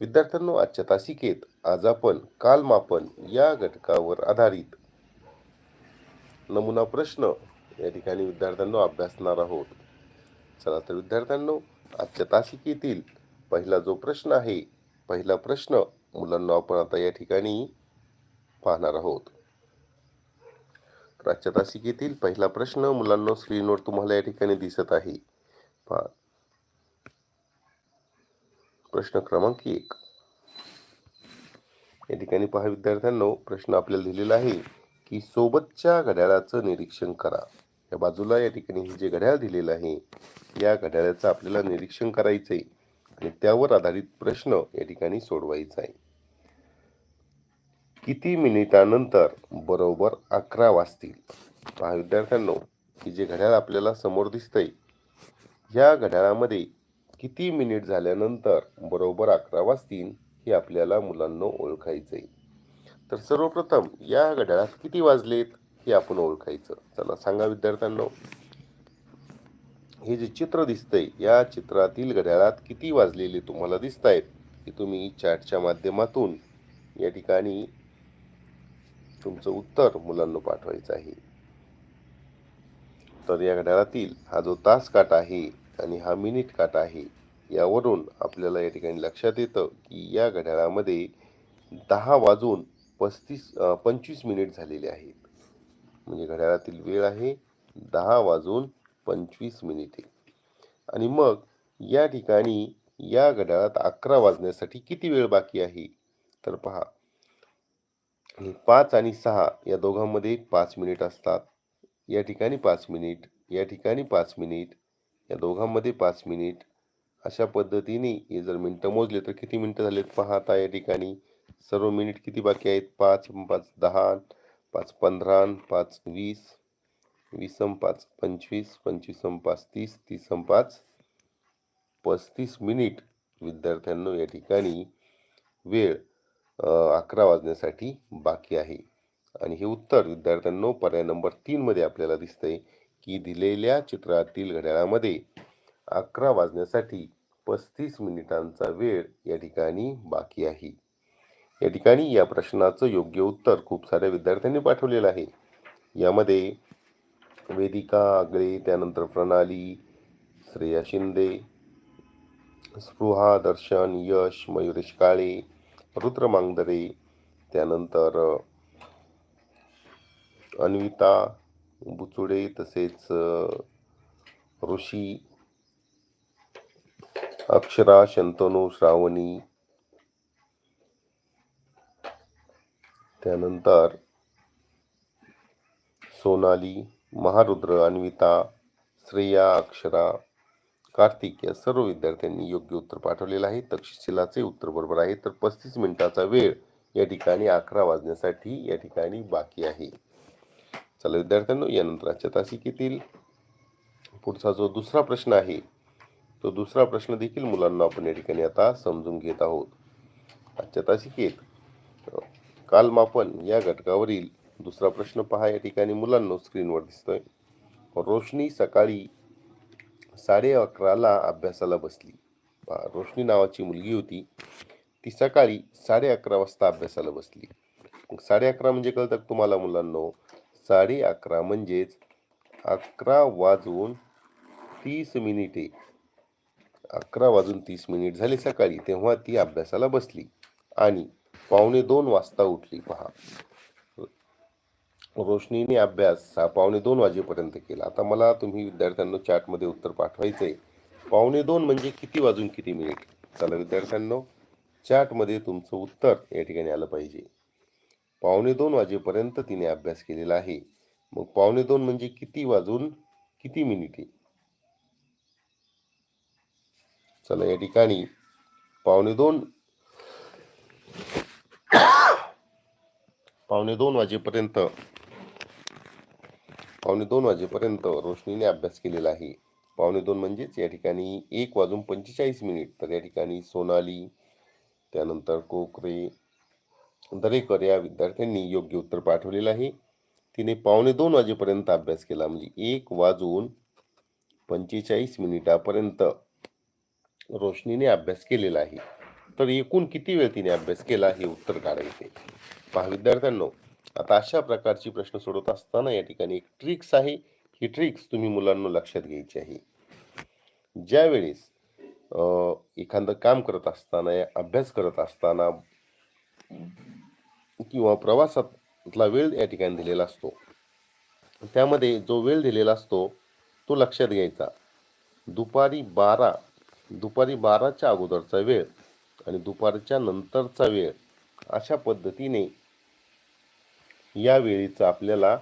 विद्यार्थ्यांनो आजच्या तासिकेत आज आपण कालमापन या घटकावर आधारित नमुना प्रश्न या ठिकाणी विद्यार्थ्यांनो अभ्यासणार आहोत. चला तर विद्यार्थ्यांनो आजच्या तासिकेतील पहिला जो प्रश्न आहे पहिला प्रश्न मुलांना आपण आता या ठिकाणी पाहणार आहोत. तर आजच्या तासिकेतील पहिला प्रश्न मुलांना स्क्रीनवर तुम्हाला या ठिकाणी दिसत आहे. पहा प्रश्न क्रमांक एक. या ठिकाणी पहा विद्यार्थ्यांनो प्रश्न आपल्याला दिलेला आहे की सोबतच्या घड्याळाचं निरीक्षण करा. या बाजूला या ठिकाणी हे जे घड्याळ दिलेलं आहे या घड्याळाचं आपल्याला निरीक्षण करायचं आहे आणि त्यावर आधारित प्रश्न या ठिकाणी सोडवायचा आहे. किती मिनिटानंतर बरोबर अकरा वाजतील? पहा विद्यार्थ्यांनो की जे घड्याळ आपल्याला समोर दिसतंय या घड्याळामध्ये किती मिनिट झाल्यानंतर बरोबर अकरा वाजतील हे आपल्याला मुलांना ओळखायचं आहे तर सर्वप्रथम या घड्याळात किती वाजलेत हे आपण ओळखायचं. चला सांगा विद्यार्थ्यांना. हे जे चित्र दिसतंय या चित्रातील घड्याळात किती वाजलेले तुम्हाला दिसत आहेत हे तुम्ही चॅटच्या माध्यमातून या ठिकाणी तुमचं उत्तर मुलांना पाठवायचं आहे. तर या घड्याळातील हा जो तास काटा आहे आणि हा मिनिट काटा आहे. यावरून आपल्याला या ठिकाणी लक्षात येतं की या घड्याळामध्ये दहा वाजून पस्तीस पंचवीस मिनिट झालेले आहेत. म्हणजे घड्याळातील वेळ आहे दहा वाजून पंचवीस मिनिटे. आणि मग या ठिकाणी या घड्याळात अकरा वाजण्यासाठी किती वेळ बाकी आहे? तर पहा. हे पाच आणि सहा या दोघांमध्ये पाच मिनिट असतात. या ठिकाणी पाच मिनिट या ठिकाणी पाच मिनिट या दोघांमध्ये पाच मिनिट. अशा पद्धतीने हे जर मिनटं मोजले तर किती मिनटं झालेत पहा आता या ठिकाणी. सर्व मिनिट किती बाकी आहेत? पाच पाच दहा पाच पंधरा पाच वीस वीसम पाच पंचवीस पंचवीसम पाच तीस तीसम पाच पस्तीस मिनिट. विद्यार्थ्यांनो या ठिकाणी वेळ अकरा वाजण्यासाठी बाकी आहे. आणि हे उत्तर विद्यार्थ्यांनो पर्याय नंबर तीनमध्ये आपल्याला दिसतंय. की दिलेल्या चित्रातील घड्याळामध्ये अकरा वाजण्यासाठी पस्तीस मिनिटांचा वेळ या ठिकाणी बाकी आहे. या ठिकाणी या प्रश्नाचं योग्य उत्तर खूप साऱ्या विद्यार्थ्यांनी पाठवलेलं आहे. यामध्ये वेदिका आगळे त्यानंतर प्रणाली श्रेया शिंदे स्पृहा दर्शन यश मयुरेश काळे रुद्र मांगदरे त्यानंतर अन्विता बुचुडे तसेच ऋषी अक्षरा शंतनू श्रावणी. त्यानंतर सोनाली महारुद्र अन्विता श्रेया अक्षरा कार्तिक या सर्व विद्यार्थ्यांनी योग्य उत्तर पाठवलेलं आहे. तक्षशिलाचे उत्तर बरोबर आहे. तर पस्तीस मिनिटाचा वेळ या ठिकाणी अकरा वाजण्यासाठी या ठिकाणी बाकी आहे. चला विद्यार्थ्यांनो यानंतर आजच्या तासिकेतील पुढचा जो दुसरा प्रश्न आहे तो दुसरा प्रश्न देखील मुलांना आपण या ठिकाणी आता समजून घेत आहोत. आजच्या तासिकेत कालमापन या घटकावरील दुसरा प्रश्न पहा या ठिकाणी मुलांना स्क्रीनवर दिसतोय. रोशनी सकाळी साडे अकराला अभ्यासाला बसली. पहा, रोशनी नावाची मुलगी होती. ती सकाळी साडे अकरा वाजता अभ्यासाला बसली. मग साडे अकरा म्हणजे कळतं तुम्हाला मुलांनो? साडे अकरा म्हणजेच अकरा वाजून तीस मिनिटे. अकरा वाजून तीस मिनिट झाले सकाळी तेव्हा ती अभ्यासाला बसली आणि पावणे दोन वाजता उठली. पहा. रोशनीने अभ्यास हा पावणे दोन वाजेपर्यंत केला. आता मला तुम्ही विद्यार्थ्यांना चॅटमध्ये उत्तर पाठवायचं आहे पावणे दोन म्हणजे किती वाजून किती मिनिट? चला विद्यार्थ्यांनो चॅटमध्ये तुमचं उत्तर या ठिकाणी आलं पाहिजे. पावणे दोन वाजेपर्यंत तिने अभ्यास केलेला आहे. मग पावणे दोन म्हणजे किती वाजून किती मिनिटे चला या ठिकाणी पावणे दोन पावणे दोन वाजेपर्यंत पावणे दोन वाजेपर्यंत रोशनीने अभ्यास केलेला आहे. पावणे दोन म्हणजेच या ठिकाणी एक वाजून पंचेचाळीस मिनिट तर या ठिकाणी सोनाली त्यानंतर कोकरे दरेकर या विद्यार्थ्यांनी योग्य उत्तर पाठवलेलं आहे. तिने पावणे दोन वाजेपर्यंत अभ्यास केला. म्हणजे एक वाजून पंचेचाळीस मिनिटापर्यंत रोशनीने अभ्यास केलेला आहे. तर एकूण किती वेळ तिने अभ्यास केला हे उत्तर काढायचे? पहा विद्यार्थ्यांनो आता अशा प्रकारची प्रश्न सोडवत असताना या ठिकाणी एक ट्रिक्स आहे. ही ट्रिक्स तुम्ही मुलांना लक्षात घ्यायची आहे. ज्या वेळेस एखादं काम करत असताना या अभ्यास करत असताना किंवा प्रवासातला वेळ या ठिकाणी दिलेला असतो. त्यामध्ये जो वेळ दिलेला असतो तो लक्षात घ्यायचा. दुपारी बारा दुपारी बाराच्या अगोदरचा वेळ आणि दुपारच्या नंतरचा वेळ अशा पद्धतीने या वेळेचा आपल्याला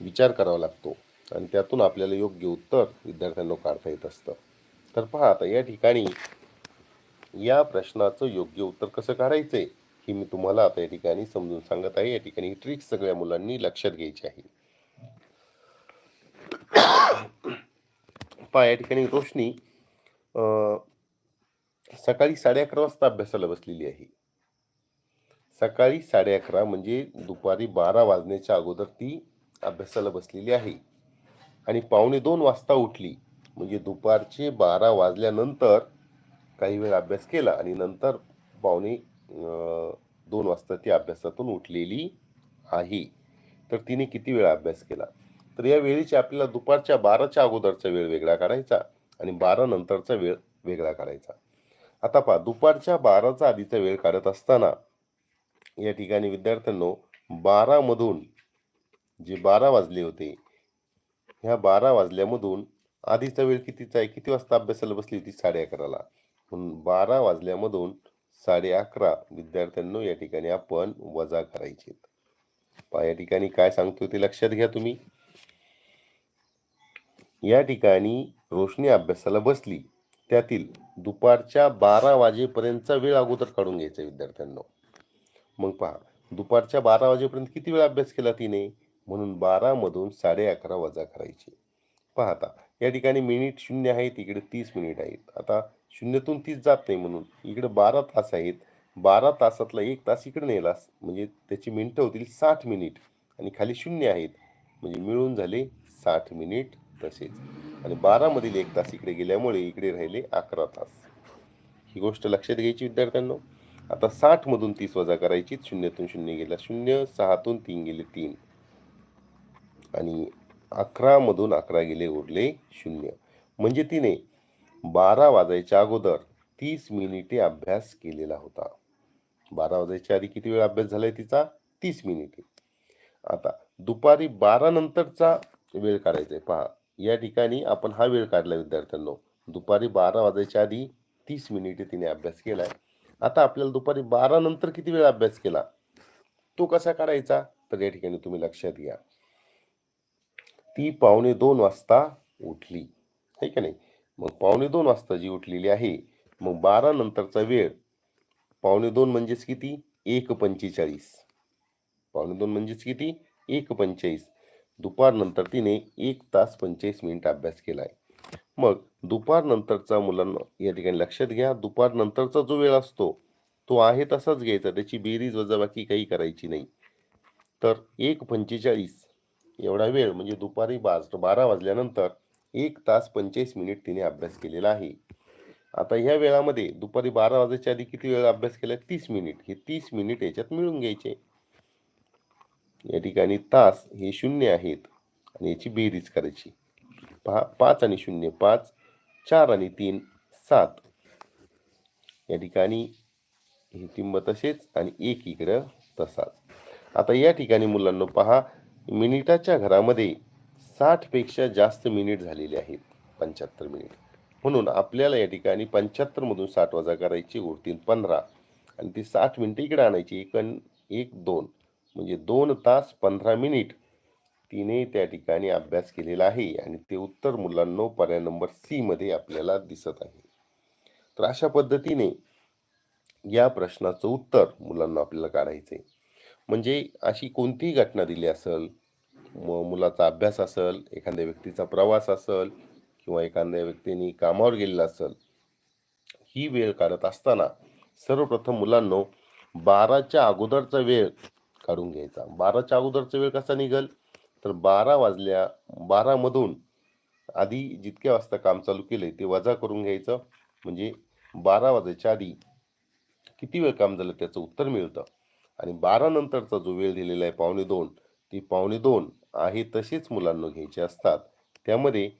विचार करावा लागतो आणि त्यातून आपल्याला योग्य उत्तर विद्यार्थ्यांना काढता येत असतं. तर पहा आता या ठिकाणी या प्रश्नाचं योग्य उत्तर कसं काढायचं आहे ही मी तुम्हाला आता या ठिकाणी समजून सांगत आहे. या ठिकाणी ट्रिक्स सगळ्या मुलांनी लक्षात घ्यायची आहे. पहा या ठिकाणी रोशनी सकाळी साडे अकरा वाजता अभ्यासाला बसलेली आहे. सकाळी साडे अकरा म्हणजे दुपारी बारा वाजण्याच्या अगोदर ती अभ्यासाला बसलेली आहे. आणि पावणे दोन वाजता उठली. म्हणजे दुपारचे बारा वाजल्यानंतर काही वेळ अभ्यास केला आणि नंतर पावणे दोन वाजता ती अभ्यासातून उठलेली आहे. तर तिने किती वेळा अभ्यास केला? तर या वेळेची आपल्याला दुपारच्या बाराच्या अगोदरचा वेळ वेगळा काढायचा आणि बारा नंतरचा वेळ वेगळा काढायचा. आता पहा दुपारच्या बाराचा आधीचा वेळ काढत असताना या ठिकाणी विद्यार्थ्यांनो बारामधून जे बारा वाजले होते ह्या बारा वाजल्यामधून आधीचा वेळ कितीचा आहे? किती वाजता अभ्यासाला बसली होती? साडे अकराला. म्हणून बारा वाजल्यामधून साडे अकरा विद्यार्थ्यांना या ठिकाणी आपण वजा करायचे. पहा या ठिकाणी काय सांगतो ते लक्षात घ्या तुम्ही. या ठिकाणी रोशनी अभ्यासाला बसली. त्यातील दुपारच्या बारा वाजेपर्यंतचा वेळ अगोदर काढून घ्यायचा विद्यार्थ्यांनो. मग पहा दुपारच्या बारा वाजेपर्यंत किती वेळ अभ्यास केला तिने? म्हणून बारा मधून साडे अकरा वजा करायचे. पाहता. या ठिकाणी मिनिट शून्य आहेत इकडे तीस मिनिट आहेत. आता शून्यातून तीस जात नाही म्हणून. इकडे बारा तास आहेत. बारा तासातला एक तास इकडे नेलास म्हणजे त्याची मिनटं होतील साठ मिनिट आणि खाली शून्य आहेत. म्हणजे मिळून झाले साठ मिनिट तसेच. आणि बारामधील एक तास इकडे गेल्यामुळे इकडे राहिले अकरा तास. ही गोष्ट लक्षात घ्यायची विद्यार्थ्यांना. आता साठमधून तीस वजा करायची. शून्यातून शून्य गेला. शून्य सहातून तीन गेले तीन. आणि अकरामधून अकरा गेले उरले शून्य. म्हणजे तिने बारा वाजायच्या अगोदर तीस मिनिटे अभ्यास केलेला होता. बारा वाजायच्या आधी किती वेळ अभ्यास झालाय तिचा? तीस मिनिटे. आता दुपारी बारा नंतरचा वेळ काढायचा आहे पहा या ठिकाणी आपण हा वेळ काढला विद्यार्थ्यांनो. दुपारी बारा वाजायच्या आधी तीस मिनिटे तिने अभ्यास केलाय. आता आपल्याला दुपारी बारा नंतर किती वेळ अभ्यास केला? तो कसा काढायचा? तर या ठिकाणी तुम्ही लक्षात घ्या. ती पावणे दोन वाजता उठली. आहे का नाही? मग पावणे दोन वाजता जी उठलेली आहे मग बारा नंतरचा वेळ. पावणे दोन म्हणजेच किती? एक पंचेचाळीस. पावणे दोन म्हणजेच किती? एक पंचेचाळीस. दुपार नंतर तिने एक तास पंचेचाळीस मिनिट अभ्यास केला आहे मग दुपार नंतरचा मुलांना या ठिकाणी लक्षात घ्या दुपार नंतरचा जो वेळ असतो तो आहे तसाच घ्यायचा. त्याची बेरीज वजाबाकी काही करायची नाही. तर एक पंचेचाळीस एवढा वेळ म्हणजे दुपारी बाज बारा वाजल्यानंतर एक तास पंचेचाळीस मिनिट तिने अभ्यास केलेला आहे. आता ह्या वेळामध्ये दुपारी बारा वाजायच्या आधी किती वेळ अभ्यास केला? तीस मिनिट. हे तीस मिनिट याच्यात मिळून घ्यायचे. या ठिकाणी तास हे शून्य आहेत आणि याची बेरीज करायची. पहा पाच आणि शून्य पाच चार आणि तीन सात. या ठिकाणी हे किंमत तसेच आणि एक इकडं तसाच. आता या ठिकाणी मुलांना पहा मिनिटाच्या घरामध्ये साठपेक्षा जास्त मिनिट झालेले आहेत. पंच्याहत्तर मिनिट. म्हणून आपल्याला या ठिकाणी पंच्याहत्तरमधून साठ वजा करायची उरतील पंधरा. आणि ती साठ मिनटं इकडे आणायची एक एक दोन. म्हणजे दोन तास पंधरा मिनिट तिने त्या ठिकाणी अभ्यास केलेला आहे. आणि ते उत्तर मुलांनो पर्याय नंबर सीमध्ये आपल्याला दिसत आहे. तर अशा पद्धतीने या प्रश्नाचं उत्तर मुलांना आपल्याला काढायचं आहे म्हणजे अशी कोणतीही घटना दिली असेल मुलाचा अभ्यास असेल एखाद्या व्यक्तीचा प्रवास असेल किंवा एखाद्या व्यक्तीने कामावर गेलेला असेल ही वेळ काढत असताना सर्वप्रथम मुलांनो बाराच्या अगोदरचा वेळ काढून घ्यायचा. बाराच्या अगोदरचा वेळ कसा निघल? तर बारा वाजल्या बारामधून आधी जितक्या वाजता काम चालू केलं ते वजा करून घ्यायचं. म्हणजे बारा वाजायच्या आधी किती वेळ काम झालं त्याचं उत्तर मिळतं. आणि बारा नंतरचा जो वेळ दिलेला आहे पावणे दोन ती पावणे दोन आहे तसेच मुलांना घ्यायचे असतात. त्यामध्ये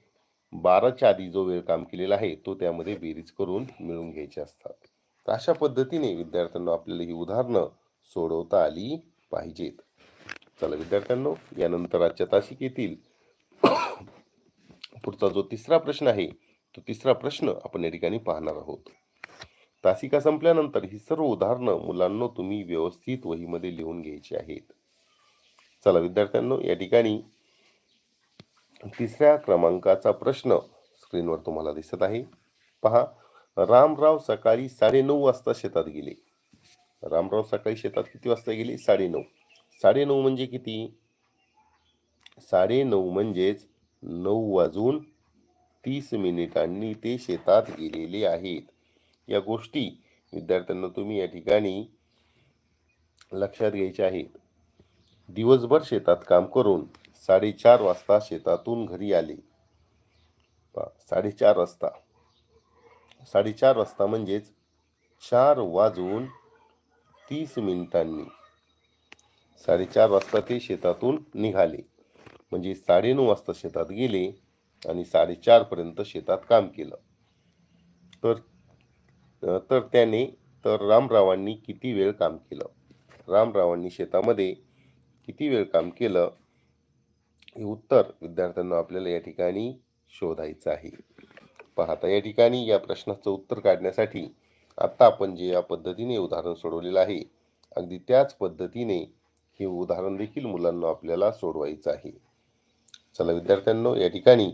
बाराच्या आधी जो वेळ काम केलेला आहे तो त्यामध्ये बेरीज करून मिळून घ्यायचे असतात. तर अशा पद्धतीने विद्यार्थ्यांना आपल्याला ही उदाहरणं सोडवता आली पाहिजेत. चला विद्यार्थ्यांनो यानंतर आजच्या तासिकेतील पुढचा जो तिसरा प्रश्न आहे तो तिसरा प्रश्न आपण या ठिकाणी पाहणार आहोत. तासिका संपल्यानंतर ही सर्व उदाहरणं मुलांना तुम्ही व्यवस्थित वहीमध्ये लिहून घ्यायची आहेत. चला विद्यार्थ्यांनो या ठिकाणी तिसऱ्या क्रमांकाचा प्रश्न स्क्रीनवर तुम्हाला दिसत आहे. पहा रामराव सकाळी साडेनऊ वाजता शेतात गेले. रामराव सकाळी शेतात किती वाजता गेले? साडेनऊ. साडेनऊ म्हणजे किती? साडेनऊ म्हणजेच नऊ वाजून तीस मिनिटांनी ते शेतात गेलेले आहेत. या गोष्टी विद्यार्थ्यांना तुम्ही या ठिकाणी लक्षात घ्यायच्या आहेत. दिवसभर शेतात काम करून साडेचार वाजता शेतातून घरी आले. साडेचार वाजता. साडेचार वाजता म्हणजेच चार वाजून तीस मिनिटांनी. साडेचार वाजता ते शेतातून निघाले. म्हणजे साडेनऊ वाजता शेतात गेले आणि साडेचारपर्यंत शेतात काम केलं. तर तर त्याने तर रामरावांनी किती वेळ काम केलं? रामरावांनी शेतामध्ये किती वेळ काम केलं? हे उत्तर विद्यार्थ्यांना आपल्याला या ठिकाणी शोधायचं आहे. पाहता या ठिकाणी या प्रश्नाचं उत्तर काढण्यासाठी आत्ता आपण जे या पद्धतीने उदाहरण सोडवलेलं आहे अगदी त्याच पद्धतीने हे उदाहरण देखील मुलांना आपल्याला सोडवायचं आहे. चला विद्यार्थ्यांनो या ठिकाणी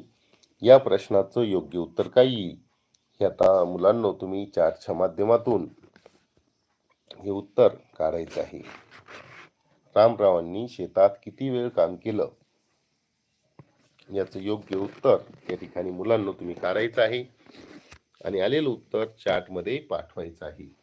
या प्रश्नाचं योग्य उत्तर काय येईल हे आता मुलांना तुम्ही चार्टच्या माध्यमातून हे उत्तर काढायचं आहे. रामरावांनी शेतात किती वेळ काम केलं? याचं योग्य उत्तर या ठिकाणी मुलांना तुम्ही काढायचं आहे. आणि आलेलं उत्तर चार्टमध्ये पाठवायचं आहे.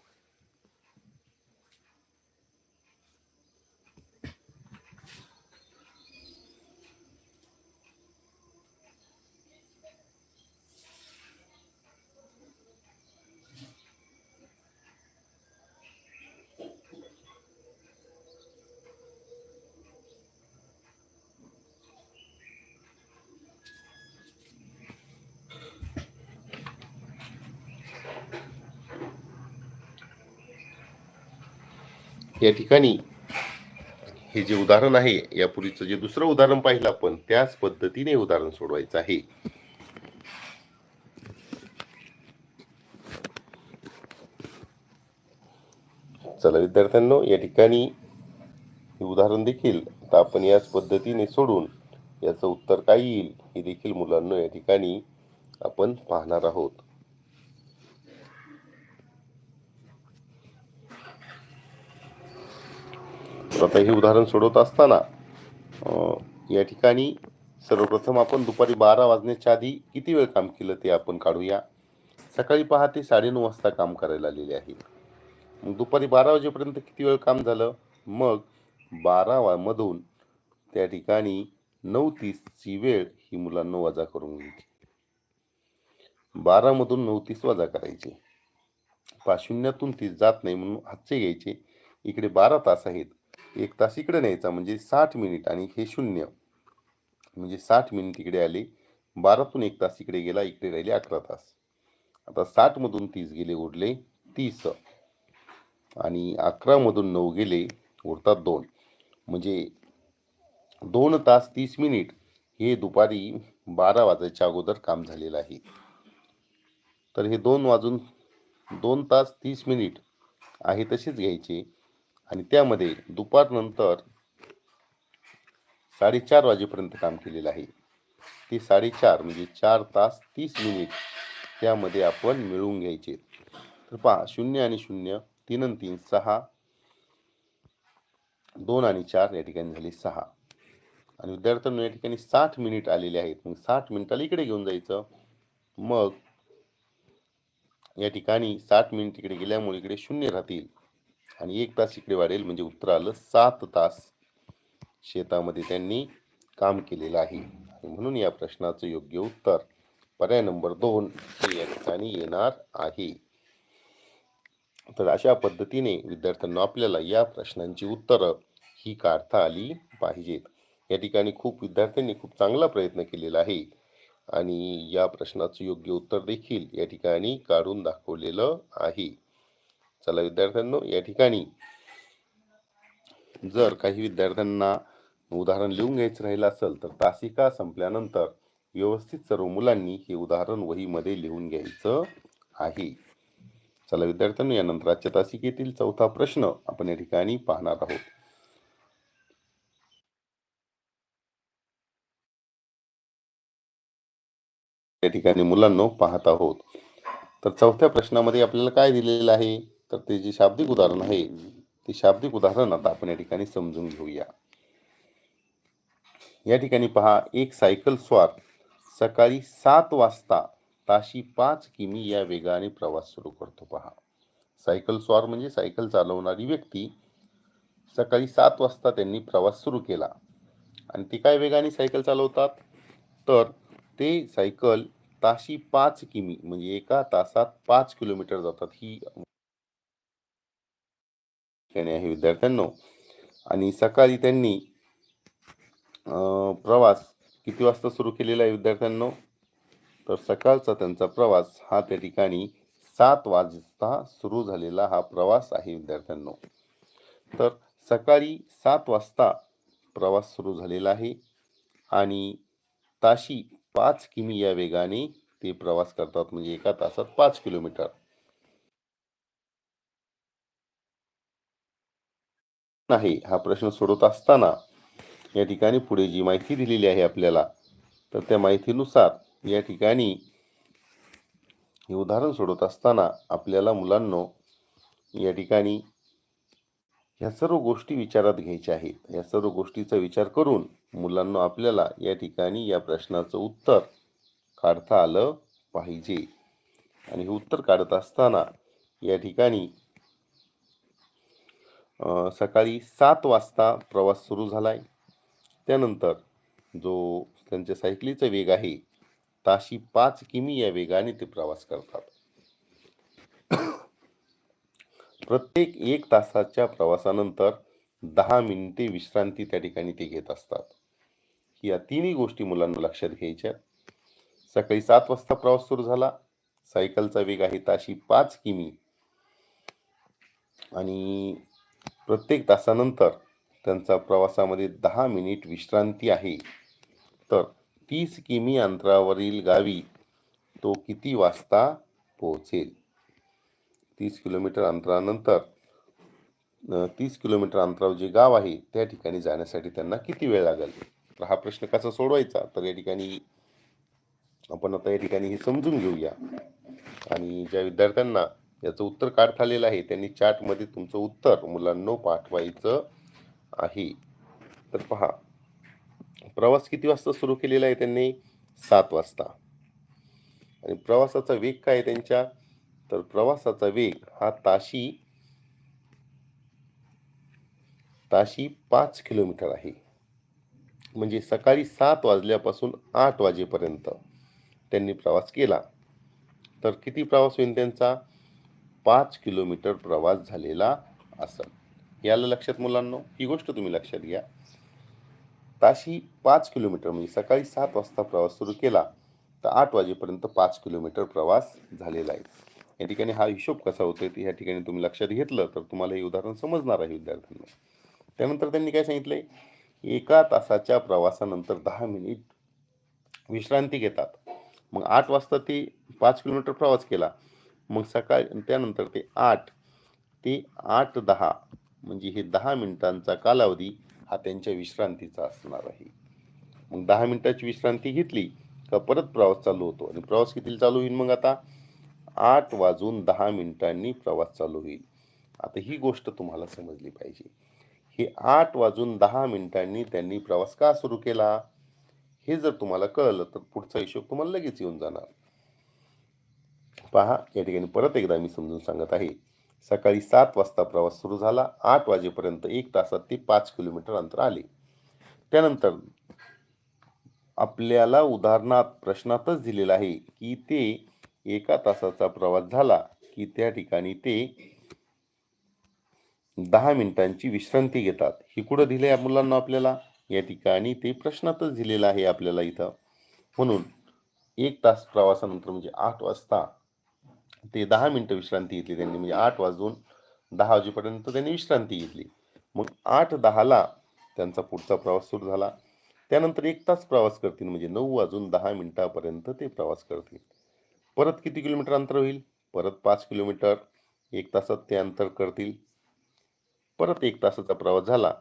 या ठिकाणी हे जे उदाहरण आहे यापूर्वीचं जे दुसरं उदाहरण पाहिलं आपण त्याच पद्धतीने उदाहरण सोडवायचं आहे. चला विद्यार्थ्यांनो या ठिकाणी हे उदाहरण देखील आता आपण याच पद्धतीने सोडून याचं उत्तर काय येईल हे देखील मुलांना या ठिकाणी आपण पाहणार आहोत. आता हे उदाहरण सोडवत असताना या ठिकाणी सर्वप्रथम आपण दुपारी बारा वाजण्याच्या आधी किती वेळ काम केलं ते आपण काढूया? सकाळी पहा ते साडेनऊ वाजता काम करायला आलेले आहे. मग दुपारी बारा वाजेपर्यंत किती वेळ काम झालं? मग बारा वामधून त्या ठिकाणी नऊ तीसची वेळ ही मुलांना वजा करून घ्यायची. बारामधून नऊ तीस वजा करायची. पाशून्यातून तीस जात नाही म्हणून हातचे घ्यायचे. इकडे बारा तास आहेत. एक तास इकडे न्यायचा म्हणजे साठ मिनिट आणि हे शून्य. म्हणजे साठ मिनिट इकडे आले बारातून एक तास इकडे गेला इकडे राहिले अकरा तास. आता साठमधून तीस गेले उरले तीस. आणि अकरामधून नऊ गेले उरतात दोन. म्हणजे दोन तास तीस मिनिट हे दुपारी बारा वाजायच्या अगोदर काम झालेलं आहे. तर हे दोन वाजून दोन तास तीस मिनिट आहे तसेच घ्यायचे. आणि त्यामध्ये दुपारनंतर साडेचार वाजेपर्यंत काम केलेलं आहे. ते साडेचार म्हणजे चार तास तीस मिनिट त्यामध्ये आपण मिळवून घ्यायचे. तर पहा शून्य आणि शून्य तीन आणि तीन सहा दोन आणि चार या ठिकाणी झाले सहा. आणि विद्यार्थ्यांना या ठिकाणी साठ मिनिट आलेले आहेत. मग साठ मिनिटाला इकडे घेऊन जायचं. मग या ठिकाणी साठ मिनिट इकडे गेल्यामुळे इकडे शून्य राहतील. आणि एक तास इकडे वाढेल म्हणजे उत्तर आलं सात तास शेतामध्ये त्यांनी काम केलेलं आहे. म्हणून या प्रश्नाचं योग्य उत्तर पर्याय नंबर दोन हे या ठिकाणी येणार आहे. तर अशा पद्धतीने विद्यार्थ्यांना आपल्याला या प्रश्नांची उत्तरं ही काढता आली पाहिजेत. या ठिकाणी खूप विद्यार्थ्यांनी खूप चांगला प्रयत्न केलेला आहे. आणि या प्रश्नाचं योग्य उत्तर देखील या ठिकाणी काढून दाखवलेलं आहे. चला विद्यार्थ्यांनो या ठिकाणी जर काही विद्यार्थ्यांना उदाहरण लिहून घ्यायचं राहिलं असेल तर तासिका संपल्यानंतर व्यवस्थित सर्व मुलांनी हे उदाहरण वहीमध्ये लिहून घ्यायचं आहे. चला विद्यार्थ्यांनो यानंतर आजच्या तासिकेतील चौथा प्रश्न आपण या ठिकाणी पाहणार आहोत. या ठिकाणी मुलांनो पाहत आहोत. तर चौथ्या प्रश्नामध्ये आपल्याला काय दिलेलं आहे? तर ते जे शाब्दिक उदाहरण आहे ते शाब्दिक उदाहरण आता आपण या ठिकाणी समजून घेऊया. या ठिकाणी पहा एक सायकल स्वार सकाळी सात वाजता ताशी पाच किमी या वेगाने प्रवास सुरू करतो पहा. सायकल स्वार म्हणजे सायकल चालवणारी व्यक्ती सकाळी सात वाजता त्यांनी प्रवास सुरू केला. आणि ते काय वेगाने सायकल चालवतात? तर ते सायकल ताशी पाच किमी म्हणजे एका तासात पाच किलोमीटर जातात. ही ठिकाणी आहे विद्यार्थ्यांनो. आणि सकाळी त्यांनी प्रवास किती वाजता सुरू केलेला आहे विद्यार्थ्यांनो? तर सकाळचा त्यांचा प्रवास हा त्या ठिकाणी सात वाजता सुरू झालेला हा प्रवास आहे विद्यार्थ्यांनो. तर सकाळी सात वाजता प्रवास सुरू झालेला आहे आणि ताशी पाच किमी या वेगाने ते प्रवास करतात म्हणजे एका तासात पाच किलोमीटर. नाही. हा प्रश्न सोडवत असताना या ठिकाणी पुढे जी माहिती दिलेली आहे आपल्याला तर त्या माहितीनुसार या ठिकाणी हे उदाहरण सोडवत असताना आपल्याला मुलांनो या ठिकाणी ह्या सर्व गोष्टी विचारात घ्यायच्या आहेत. या सर्व गोष्टीचा विचार करून मुलांना आपल्याला या ठिकाणी या प्रश्नाचं उत्तर काढता आलं पाहिजे. आणि हे उत्तर काढत असताना या ठिकाणी सकाळी सात वाजता प्रवास सुरू झालाय. त्यानंतर जो त्यांच्या सायकलीचा वेग आहे ताशी पाच किमी या वेगाने ते प्रवास करतात. प्रत्येक एक तासाच्या प्रवासानंतर दहा मिनिटे विश्रांती त्या ठिकाणी ते घेत असतात. या तिन्ही गोष्टी मुलांना लक्षात घ्यायच्या. सकाळी सात वाजता प्रवास सुरू झाला. सायकलचा वेग आहे ताशी पाच किमी. आणि प्रत्येक तासानंतर त्यांचा प्रवासामध्ये दहा मिनिट विश्रांती आहे. तर तीस किमी अंतरावरील गावी तो किती वाजता पोहोचेल? तीस किलोमीटर अंतरानंतर तीस किलोमीटर अंतरावर जे गाव आहे त्या ठिकाणी जाण्यासाठी त्यांना किती वेळ लागेल? तर हा प्रश्न कसा सोडवायचा? तर या ठिकाणी आपण आता या ठिकाणी हे समजून घेऊया. आणि ज्या विद्यार्थ्यांना याचं उत्तर काढता आलेलं आहे. त्यांनी चार्टमध्ये तुमचं उत्तर मुलांना पाठवायचं आहे. तर पहा प्रवास किती वाजता सुरू केलेला आहे त्यांनी? सात वाजता. आणि प्रवासाचा वेग काय आहे त्यांच्या? तर प्रवासाचा वेग हा ताशी ताशी पाच किलोमीटर आहे. म्हणजे सकाळी सात वाजल्यापासून आठ वाजेपर्यंत त्यांनी प्रवास केला. तर किती प्रवास होईल त्यांचा? पाच किलोमीटर प्रवास झालेला असेल. याला लक्षात मुलांनो? ही गोष्ट तुम्ही लक्षात घ्या. ताशी पाच किलोमीटर म्हणजे सकाळी सात वाजता प्रवास सुरू केला तर आठ वाजेपर्यंत पाच किलोमीटर प्रवास झालेला आहे. या ठिकाणी हा हिशोब कसा होतो ते या ठिकाणी तुम्ही लक्षात घेतलं तर तुम्हाला हे उदाहरण समजणार आहे विद्यार्थ्यांना. त्यानंतर त्यांनी काय सांगितलंय? एका तासाच्या प्रवासानंतर दहा मिनिट विश्रांती घेतात. मग आठ वाजता ते पाच किलोमीटर प्रवास केला. मग सकाळी त्यानंतर ते आठ. ते आठ दहा म्हणजे हे दहा मिनिटांचा कालावधी हा त्यांच्या विश्रांतीचा असणार आहे. मग दहा मिनिटाची विश्रांती घेतली का परत प्रवास चालू होतो? आणि प्रवास किती चालू होईल मग आता? आठ वाजून दहा मिनिटांनी प्रवास चालू होईल. आता ही गोष्ट तुम्हाला समजली पाहिजे. हे आठ वाजून दहा मिनिटांनी त्यांनी प्रवास का सुरू केला? हे जर तुम्हाला कळलं तर पुढचा हिशोब तुम्हाला लगेच येऊन जाणार. पहा या ठिकाणी परत एकदा मी समजून सांगत आहे. सकाळी सात वाजता प्रवास सुरू झाला. आठ वाजेपर्यंत एक तासात ते पाच किलोमीटर अंतर आले. त्यानंतर आपल्याला उदाहरणात प्रश्नातच दिलेलं आहे की ते एका तासाचा प्रवास झाला की त्या ठिकाणी ते दहा मिनिटांची विश्रांती घेतात. हे कुठं दिलं या मुलांना आपल्याला? या ठिकाणी ते प्रश्नातच दिलेलं आहे आपल्याला इथं. म्हणून एक तास प्रवासानंतर म्हणजे आठ वाजता ते दहा मिनटं विश्रांती घेतली त्यांनी म्हणजे आठ वाजून दहा वाजेपर्यंत त्यांनी विश्रांती घेतली. मग आठ दहाला त्यांचा पुढचा प्रवास सुरू झाला. त्यानंतर एक तास प्रवास करतील म्हणजे नऊ वाजून दहा मिनटापर्यंत ते प्रवास करतील. परत किती किलोमीटर अंतर होईल? परत पाच किलोमीटर एक तासात ते अंतर करतील. परत एक तासाचा प्रवास झाला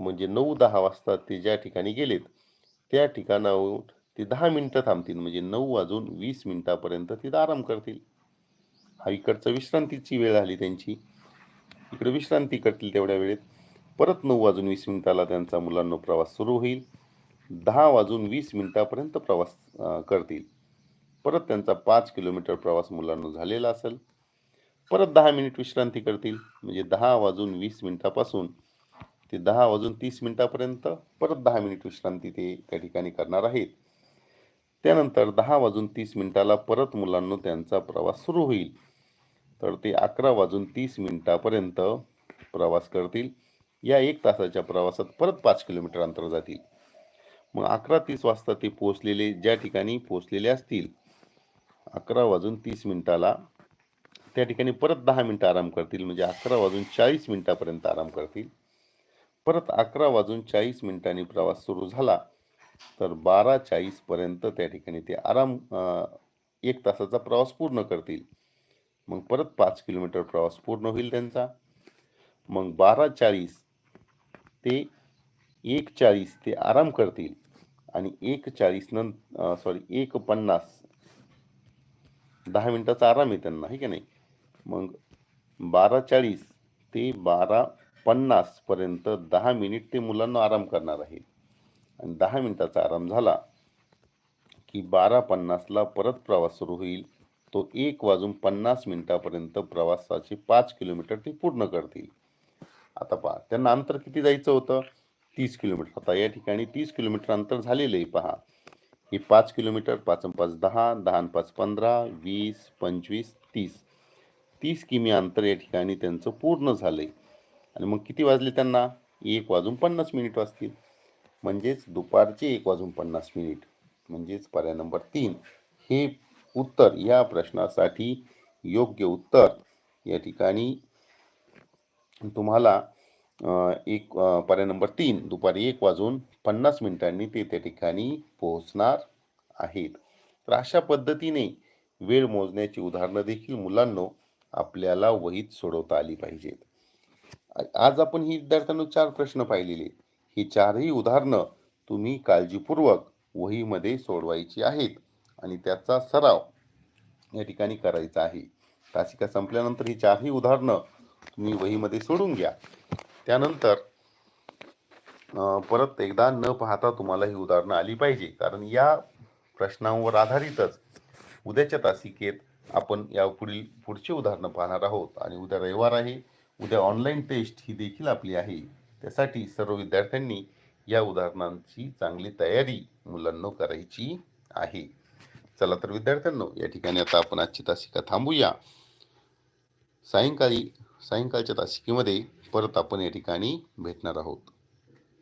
म्हणजे नऊ दहा वाजता ते ज्या ठिकाणी गेलेत त्या ठिकाणाहून ते दहा मिनटं थांबतील म्हणजे नऊ वाजून वीस मिनटापर्यंत तिथं आराम करतील. हा इकडचं विश्रांतीची वेळ झाली त्यांची. इकडे विश्रांती करतील तेवढ्या वेळेत. परत नऊ वाजून वीस मिनिटाला त्यांचा मुलांना प्रवास सुरू होईल. दहा वाजून वीस मिनिटापर्यंत प्रवास करतील. परत त्यांचा पाच किलोमीटर प्रवास मुलांना झालेला असेल. परत दहा मिनिट विश्रांती करतील. म्हणजे दहा वाजून वीस मिनिटापासून ते दहा वाजून तीस मिनिटापर्यंत परत दहा मिनिट विश्रांती ते त्या ठिकाणी करणार आहेत. त्यानंतर दहा वाजून तीस मिनिटाला परत मुलांना त्यांचा प्रवास सुरू होईल. तर ते अकरा वाजून तीस मिनिटापर्यंत प्रवास करतील. या एक तासाच्या प्रवासात परत पाच किलोमीटर अंतर जातील. मग अकरा तीस वाजता ते पोचलेले ज्या ठिकाणी पोचलेले असतील अकरा वाजून तीस मिनिटाला त्या ठिकाणी परत दहा मिनटं आराम करतील म्हणजे अकरा वाजून चाळीस मिनिटापर्यंत आराम करतील. परत अकरा वाजून चाळीस मिनिटांनी प्रवास सुरू झाला तर बारा चाळीसपर्यंत त्या ठिकाणी ते आराम एक तासाचा प्रवास पूर्ण करतील. मग परत पाच किलोमीटर प्रवास पूर्ण होईल त्यांचा. मग बारा चाळीस ते एक चाळीस ते आराम करतील आणि एक चाळीस नंतर सॉरी एक पन्नास दहा मिनिटाचा आराम आहे त्यांना आहे की नाही? मग बारा चाळीस ते बारा पन्नासपर्यंत दहा मिनिट ते मुलांना आराम करणार आहेत आणि दहा मिनिटाचा आराम झाला की बारा पन्नासला परत प्रवास सुरू होईल. तो एक वाजून पन्नास मिनिटापर्यंत प्रवासाचे पाच किलोमीटर ते पूर्ण करतील. आता पहा त्यांना अंतर किती जायचं होतं? तीस किलोमीटर. आता या ठिकाणी तीस किलोमीटर अंतर झालेलं आहे पहा. हे पाच किलोमीटर पाच पाच दहा दहा पाच पंधरा वीस पंचवीस तीस. तीस किमी अंतर या ठिकाणी त्यांचं पूर्ण झालंय. आणि मग किती वाजले त्यांना? एक वाजून पन्नास मिनिट वाजतील. म्हणजेच दुपारचे एक वाजून पन्नास मिनिट. म्हणजेच पर्याय नंबर तीन. हे उत्तर या प्रश्नासाठी योग्य उत्तर या ठिकाणी तुम्हाला एक पर्याय नंबर तीन दुपारी एक वाजून पन्नास मिनिटांनी ते त्या ठिकाणी पोहोचणार आहेत. तर अशा पद्धतीने वेळ मोजण्याची उदाहरणं देखील मुलांनो आपल्याला वहीत सोडवता आली पाहिजेत. आज आपण ही विद्यार्थ्यांना चार प्रश्न पाहिलेले. ही चारही उदाहरणं तुम्ही काळजीपूर्वक वहीमध्ये सोडवायची आहेत. आणि त्याचा सराव या ठिकाणी करायचा आहे. तासिका संपल्यानंतर ही चारही उदाहरणं तुम्ही वहीमध्ये सोडून घ्या. त्यानंतर परत एकदा न पाहता तुम्हाला ही उदाहरणं आली पाहिजे. कारण या प्रश्नांवर आधारितच उद्याच्या तासिकेत आपण या पुढील पुढची उदाहरणं पाहणार आहोत. आणि उद्या रविवार आहे. उद्या ऑनलाईन टेस्ट ही देखील आपली आहे. त्यासाठी सर्व विद्यार्थ्यांनी या उदाहरणांची चांगली तयारी मुलांना करायची आहे. चला तर विद्यार्थ्यांनो या ठिकाणी आता आपण आजची तासिका थांबूया. सायंकाळी सायंकाळच्या तासिकेमध्ये परत आपण या ठिकाणी भेटणार आहोत.